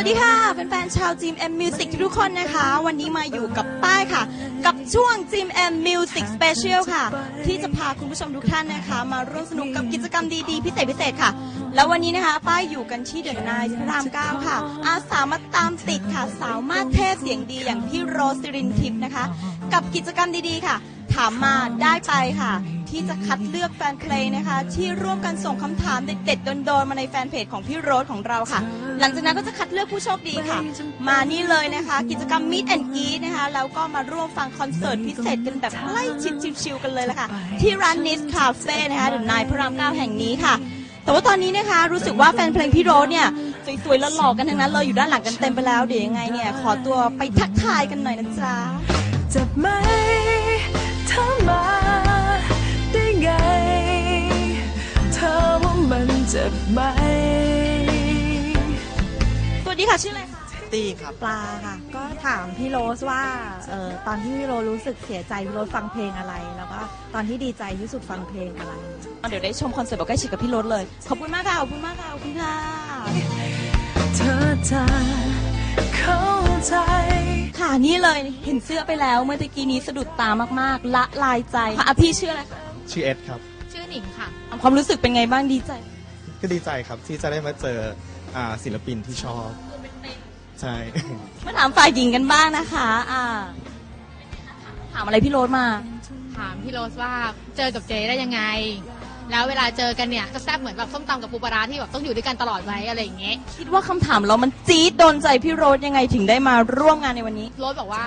วัสดีค่ะแฟนๆชาวจีม M Music ทุกคนนะคะ วันนี้มาอยู่กับป้ายค่ะ กับช่วงจีม M Music Special ค่ะ ที่จะพาคุณผู้ชมทุกท่านนะคะ มาร่วมสนุกกับกิจกรรมดีๆ พิเศษพิเศษค่ะ แล้ววันนี้นะคะ ป้ายอยู่กันที่เดอะนายพระรามเก้าค่ะ อาสามาตามติดค่ะ สาวมาเทพเสียงดีอย่างพี่โรสิรินทิพย์นะคะ กับกิจกรรมดีๆค่ะ ถามมาได้ไปค่ะ ที่จะคัดเลือกแฟนเพลงนะคะ ที่ร่วมกันส่งคำถามเด็ดๆโดนๆมาในแฟนเพจของพี่โรสของเราค่ะ หลังจากนั้นก็จะคัดเลือกผู้โชคดีค่ะ มานี่เลยนะคะ กิจกรรม Meet and Greet นะคะแล้วก็มาร่วมฟังคอนเสิร์ตพิเศษกันแบบใกล้ชิดชิวๆกันเลยละค่ะ ที่ร้านนิสคาเฟ่นะคะเดนายพระรามเก้าแห่งนี้ค่ะ แต่ว่าตอนนี้นะคะรู้สึกว่าแฟนเพลงพี่โรสเนี่ยสวยๆแล้วหล่อกันทั้งนั้นเลยอยู่ด้านหลังกันเต็มไปแล้วเดี๋ยวยังไงเนี่ยขอตัวไปทักทายกันหน่อยนะจ๊ะจ็บไหม ถ้ามาได้ไง เธอว่ามันเจ็บไหม สวัสดีค่ะ ชื่ออะไรคะ ตีครับ ปลาค่ะ ก็ถามพี่โรสว่าเออตอนที่พี่โรสรู้สึกเสียใจพี่โรสฟังเพลงอะไร แล้วก็ตอนที่ดีใจที่สุดฟังเพลงอะไร เดี๋ยวได้ชมคอนเสิร์ตแบบใกล้ชิดกับพี่โรสเลย ขอบคุณมากค่ะ ขอบคุณมากค่ะ ขอบคุณค่ะ เธอจะเข้าใจ ค่ะนี่เลยเห็นเสื้อไปแล้วเมื่อตะกี้นี้สะดุดตามากๆ ละลายใจค่ะอะพี่ชื่ออะไรคะชื่อเอ็ดครับ ชื่อหนิงค่ะ ความรู้สึกเป็นไงบ้างดีใจก็ดีใจครับที่จะได้มาเจออ่าศิลปินที่ชอบใช่ มาถามฝ่ายหญิงกันบ้างนะคะ อ่า ถามอะไรพี่โรสมา ถามพี่โรสว่าเจอกับเจได้ยังไง แล้วเวลาเจอกันเนี่ยก็แซ่บเหมือนแบบส้มตำกับปูปลาร้าที่แบบต้องอยู่ด้วยกันตลอดไว้อะไรอย่างเงี้ยคิดว่าคำถามเรามันจี๊ดโดนใจพี่โรสยังไงถึงได้มาร่วมงานในวันนี้ โรสบอกว่า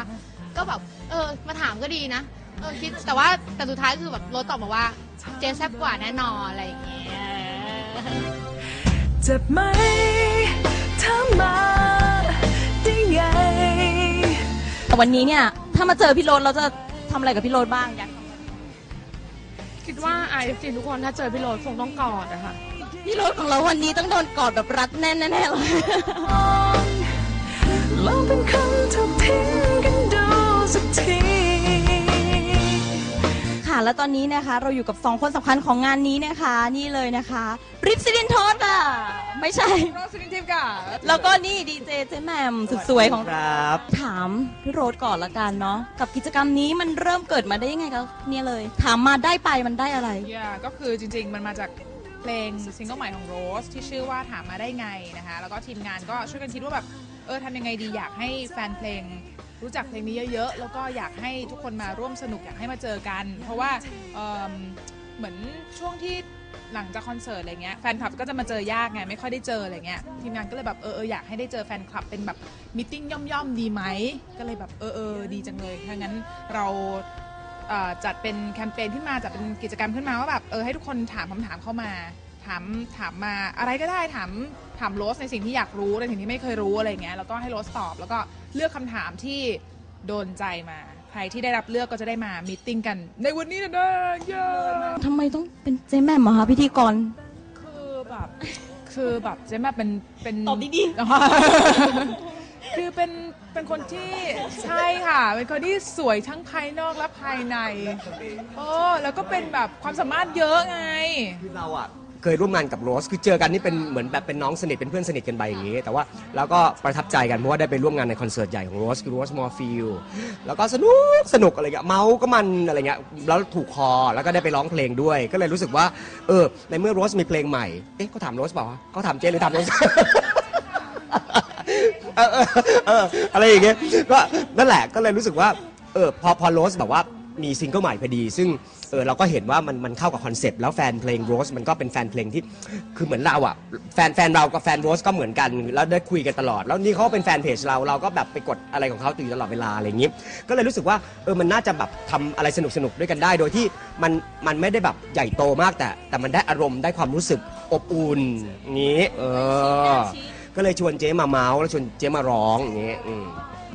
ก็แบบเออมาถามก็ดีนะเออคิดแต่ว่าแต่สุดท้ายคือแบบโรสตอบมาว่าเจแซ่บกว่าแน่นอนอะไรอย่างเงี้ยเจ็บไหมถ้ามาได้ไง แต่วันนี้เนี่ย ถ้ามาเจอพี่โรสเราจะทำอะไรกับพี่โรสบ้างอยาก คิดว่าไอเอฟซีทุกคนถ้าเจอพี่โรสคงต้องกอดอะค่ะ พี่โรสของเราวันนี้ต้องโดนกอดแบบรัดแน่นแน่ๆเลย ลองเป็นคำถูกทิ้งกันดูสักที ค่ะและตอนนี้นะคะ เราอยู่กับสองคนสำคัญของงานนี้นะคะ นี่เลยนะคะริปซิลินทอสอะ ไม่ใช่ โรสซินทิฟค่ะ แล้วก็นี่ดีเจเจแหมมสุดสวยของครับ ถามพี่โรสก่อนละกันเนาะกับกิจกรรมนี้มันเริ่มเกิดมาได้ยังไงครับเนี่ยเลย ถามมาได้ไปมันได้อะไรย่าก็คือจริง ๆ มันมาจากเพลงซิงเกิลใหม่ของโรสที่ชื่อว่าถามมาได้ไงนะคะ แล้วก็ทีมงานก็ช่วยกันคิดว่าแบบเออทำยังไงดีอยากให้แฟนเพลงรู้จักเพลงนี้เยอะๆ แล้วก็อยากให้ทุกคนมาร่วมสนุกอยากให้มาเจอกัน เพราะว่าเอิ่มเหมือนช่วงที่ หลังจากคอนเสิร์ตอะไรเงี้ยแฟนคลับก็จะมาเจอยากไงไม่ค่อยได้เจออะไรเงี้ยทีมงานก็เลยแบบเออเอออยากให้ได้เจอแฟนคลับเป็นแบบมิ팅ย่อมๆดีไหมก็เลยแบบเออเออดีจังเลยถ้างั้นเราเออจัดเป็นแคมเปญขึ้นมาจัดเป็นกิจกรรมขึ้นมาว่าแบบเออให้ทุกคนถามคำถามเข้ามาถามถามมาอะไรก็ได้ถามถามโรสในสิ่งที่อยากรู้ในสิ่งที่ไม่เคยรู้อะไรเงี้ยแล้วก็ให้โรสตอบ แล้วก็เลือกคำถามที่โดนใจมา ใครที่ได้รับเลือกก็จะได้มามีตติ้งกัน ในวันนี้นะเด้อเย้ทำไมต้องเป็นเจแหมมเหรอคะพิธีกร คือแบบคือแบบเจ๊แม่เป็นเป็นตอบดีคือเป็นเป็นคนที่ใช่ค่ะ เป็นคนที่สวยทั้งภายนอกและภายในโอ้แล้วก็เป็นแบบความสามารถเยอะไง คือเราอะ เคยร่วมงานกับโรส คือเจอกันนี่เป็นเหมือนแบบเป็นน้องสนิทเป็นเพื่อนสนิทกันไปอย่างนี้ แต่ว่าเราก็ประทับใจกันเพราะว่าได้ไปร่วมงานในคอนเสิร์ตใหญ่ของโรสคือโรสมอร์ฟิลแล้วก็สนุกสนุกอะไรเงี้ยเมาก็มันอะไรเงี้ยแล้วถูกคอแล้วก็ได้ไปร้องเพลงด้วย ก็เลยรู้สึกว่าเออในเมื่อโรสมีเพลงใหม่เอ๊ะเขาถามโรสเปล่าวะเขาถามเจนหรือถามโรสออเออเอออะไรอย่างเงี้ยก็นั่นแหละก็เลยรู้สึกว่าเออพอพอโรสแบบว่า มีซิงเกิลใหม่พอดี ซึ่งเออเราก็เห็นว่ามันมันเข้ากับคอนเซปต์แล้วแฟนเพลงโรสมันก็เป็นแฟนเพลงที่คือเหมือนเราอะแฟนแฟนเรากับแฟนโรสก็เหมือนกัน แล้วได้คุยกันตลอด แล้วนี่เขาก็เป็นแฟนเพจเราเราก็แบบไปกดอะไรของเขาอยู่ตลอดเวลาอะไรอย่างงี้ ก็เลยรู้สึกว่าเออมันน่าจะแบบทำอะไรสนุกสนุกๆด้วยกันได้ โดยที่มันมันไม่ได้แบบใหญ่โตมากแต่ แต่มันได้อารมณ์ได้ความรู้สึกอบอุ่นงี้เออ ก็เลยชวนเจ๊มาเมาส์แล้วชวนเจ๊มาร้องอย่างเงี้ยอืม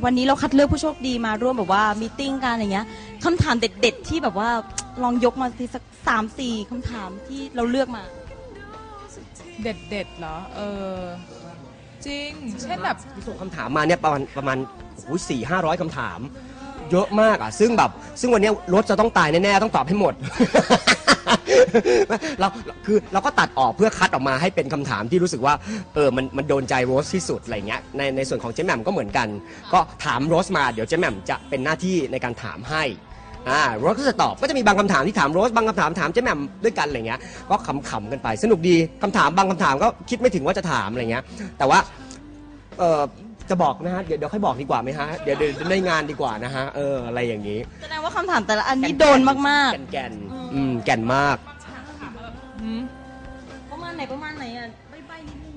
วันนี้เราคัดเลือกผู้โชคดีมาร่วมแบบว่ามีตติ้งกันอย่างเงี้ยคำถามเด็ด ๆ ที่แบบว่าลองยกมาสิสักสามสี่คำถามที่เราเลือกมา เด็ดเด็ดๆเหรอ เออ จริง เช่นแบบส่งคำถามมาเนี่ยประมาณประมาณโอ้ยสี่ห้าร้อยคำถาม เยอะมากอะ ซึ่งแบบ ซึ่งวันเนี้ยรถจะต้องตายแน่ๆ ต้องตอบให้หมด เราคือเราก็ตัดออกเพื่อคัดออกมาให้เป็นคำถามที่รู้สึกว่าเออมันมันโดนใจโรสที่สุดอะไรเงี้ยในในส่วนของเจ๊แหม่มก็เหมือนกัน ก็ถามโรสมาเดี๋ยวเจ๊แหม่มจะเป็นหน้าที่ในการถามให้อ่าโรสก็จะตอบก็จะมีบางคำถามที่ถามโรสบางคำถามถามเจ๊แหม่มด้วยกันอะไรเงี้ยก็ขำๆกันไปสนุกดีคำถามบางคำถามก็คิดไม่ถึงว่าจะถามอะไรเงี้ยแต่ว่า เออ จะบอกนะฮะเดี๋ยวเดี๋ยวค่อยบอกดีกว่าไหมฮะเดี๋ยวเดี๋ยวในงานดีกว่านะฮะเอออะไรอย่างนี้แสดงว่าคำถามแต่ละอันนี้โดนมากแก่นแก่นๆอืมแก่นมากอืมๆ ประมาณไหนประมาณไหนอะใบๆนิดนึง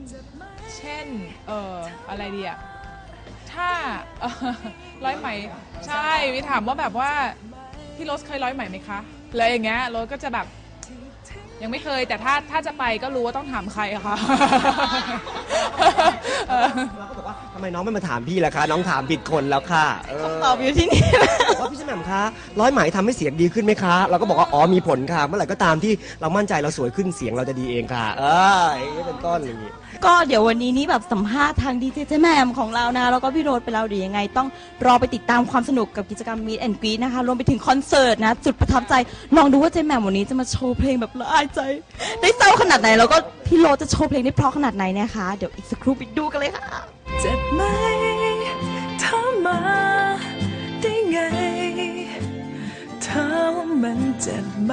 เช่น เอ่อ อะไรดีอะถ้าเอ่อร้อยไหม ใช่วิถามว่าแบบว่า พี่โรสเคยร้อยไหมไหมคะอะไรอย่างเงี้ยโรสก็จะแบบ ยังไม่เคย แต่ถ้าถ้าจะไปก็รู้ว่าต้องถามใครอะค่ะ เออ เราก็บอกว่า ทำไมน้องไม่มาถามพี่ล่ะคะ น้องถามผิดคนแล้วค่ะเคำตอบอยู่ที่นี่บอกว่าพี่สแหม่มคะร้อยไหมทำให้เสียงดีขึ้นไหมคะ เราก็บอกว่าอ๋อมีผลค่ะ เมื่อไหร่ก็ตามที่เรามั่นใจเราสวยขึ้นเสียงเราจะดีเองค่ะ เอออย่างนี้เป็นต้นอย่างนี้ก็เดี๋ยววันนี้นี่แบบสัมภาษณ์ทางดีเจเจแมมของเรานะ แล้วก็พี่โรดไปแล้วเดี๋ยวยังไง ต้องรอไปติดตามความสนุกกับกิจกรรม Meet and Greet นะคะ รวมไปถึงคอนเสิร์ตนะ จุดประทับใจ ลองดูว่าเจแมมวันนี้จะมาโชว์เพลงแบบละอายใจ ได้เศร้าขนาดไหน แล้วก็พี่โรดจะโชว์เพลงได้เพราะขนาดไหนนะคะ เดี๋ยวอีกสักครู่ไปดูกันเลยค่ะ เจ็บไหมถ้ามาได้ไงเธอว่ามันเจ็บไหม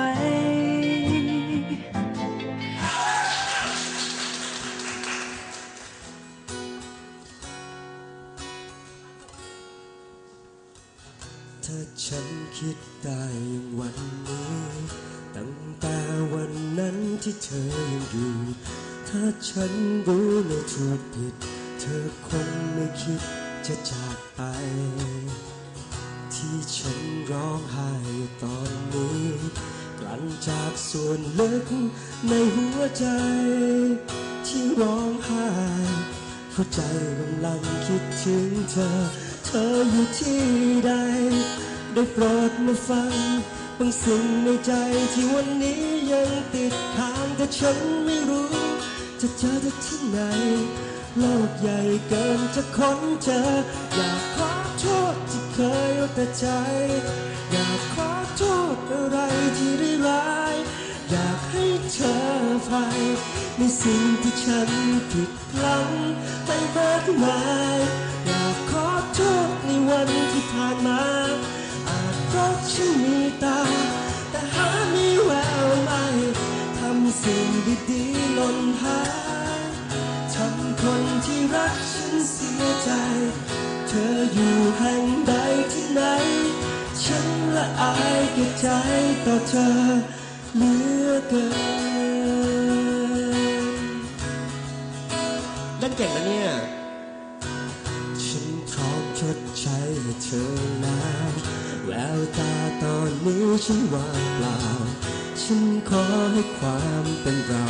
ถ้าฉันคิดได้อย่างวันนี้ ตั้งแต่วันนั้นที่เธอยังอยู่ ถ้าฉันรู้ในถูกผิด ธอคงไม่คิดจะจากไป ที่ฉันร้องไห้ตอนนี้กลั่นจากส่วนลึกในหัวใจ ที่ร้องไห้เพราะใจกำลังคิดถึงเธอ เธออยู่ที่ใด ได้โปรดมาฟังบางสิ่งในใจที่วันนี้ยังติดค้างแต่ฉันไม่รู้ จะเจอเธอที่ไหน โลกใหญ่เกินจะค้นเจอ อยากขอโทษที่เคยเอาแต่ใจ อยากขอโทษอะไรที่ได้ร้าย อยากให้เธอภัยในสิ่งที่ฉันผิดพลั้งไปมากมายอยากขอโทษในวันที่ผ่านมา อาจเพราะฉันมีตา แต่หามีแววไม่ทำสิ่ง รักฉันเสียใจ เธออยู่แห่งใดที่ไหน ฉันละอายแก่ใจต่อเธอเหลือเกินเล่นเก่งนะเนี่ย ฉันพร้อมชดใช้ให้เธอแล้วแววตาตอนนี้ฉันว่างเปล่า ฉันขอให้ความเป็นเรา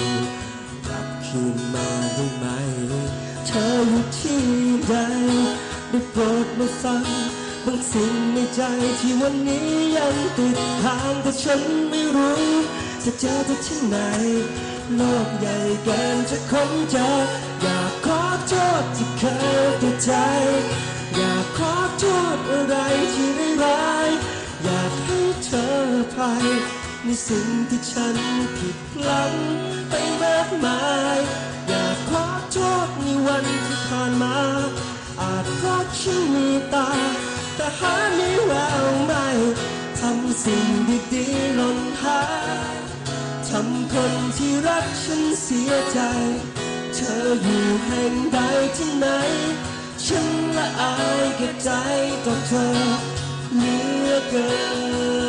กลับคืนมาได้ไหม ออยู่ที่ใดได้โปรดมาฟังบางสิ่งในใจที่วันนี้ยังติดค้างแต่ฉันไม่รู้ จะเจอเธอที่ไหน โลกใหญ่เกินจะค้นเจออยากขอโทษที่เคยติดใจ อยากขอโทษอะไรที่ได้ร้ายอยากให้เธอภัยในสิ่งที่ฉันผิดพลั้งไปมากมาย อยากขอ โทษในวันที่ผ่านมา อาจราะฉันมีตา แต่หาไม่แววไม่ทำสิ่งดีๆหล่นหายทำคนที่รักฉันเสียใจ เธออยู่แห่งใดที่ไหน ฉันละอายแก่ใจต่อเธอเหลือเกิน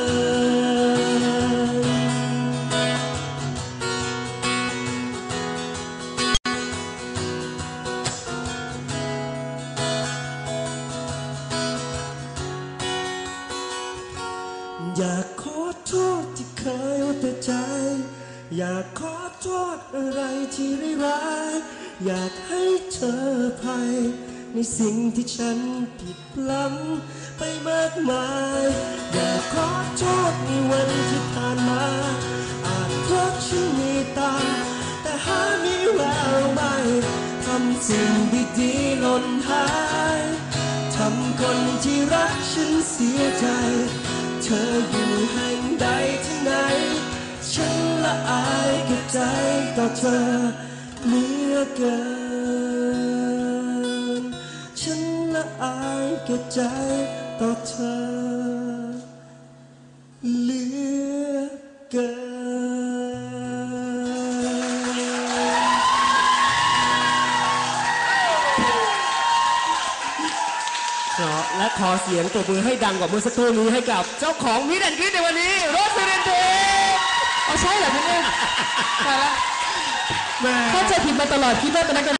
ในสิ่งที่ฉันผิดพลั้งไปมากมายอยากขอโทษในวันที่ผ่านมา อาจราะฉันมีตาแต่หามีแววไม่ทำสิ่งดีๆหล่นหายทำคนที่รักฉันเสียใจ เธออยู่แห่งใดที่ไหน ฉันละอายกับใจต่อเธอเหลือเกิน อายแก่ใจต่อเธอเหลือเกินเพราะและขอเสียงตัวมือให้ดังกว่าเมื่อสักครู่นี้ให้กับเจ้าของมิดแอนกรีดในวันนี้โรสเรนเทเอาใช่เหรอพี่เนี่ยตายละเข้าใจผิดมาตลอดคิดว่าเป็นนักดน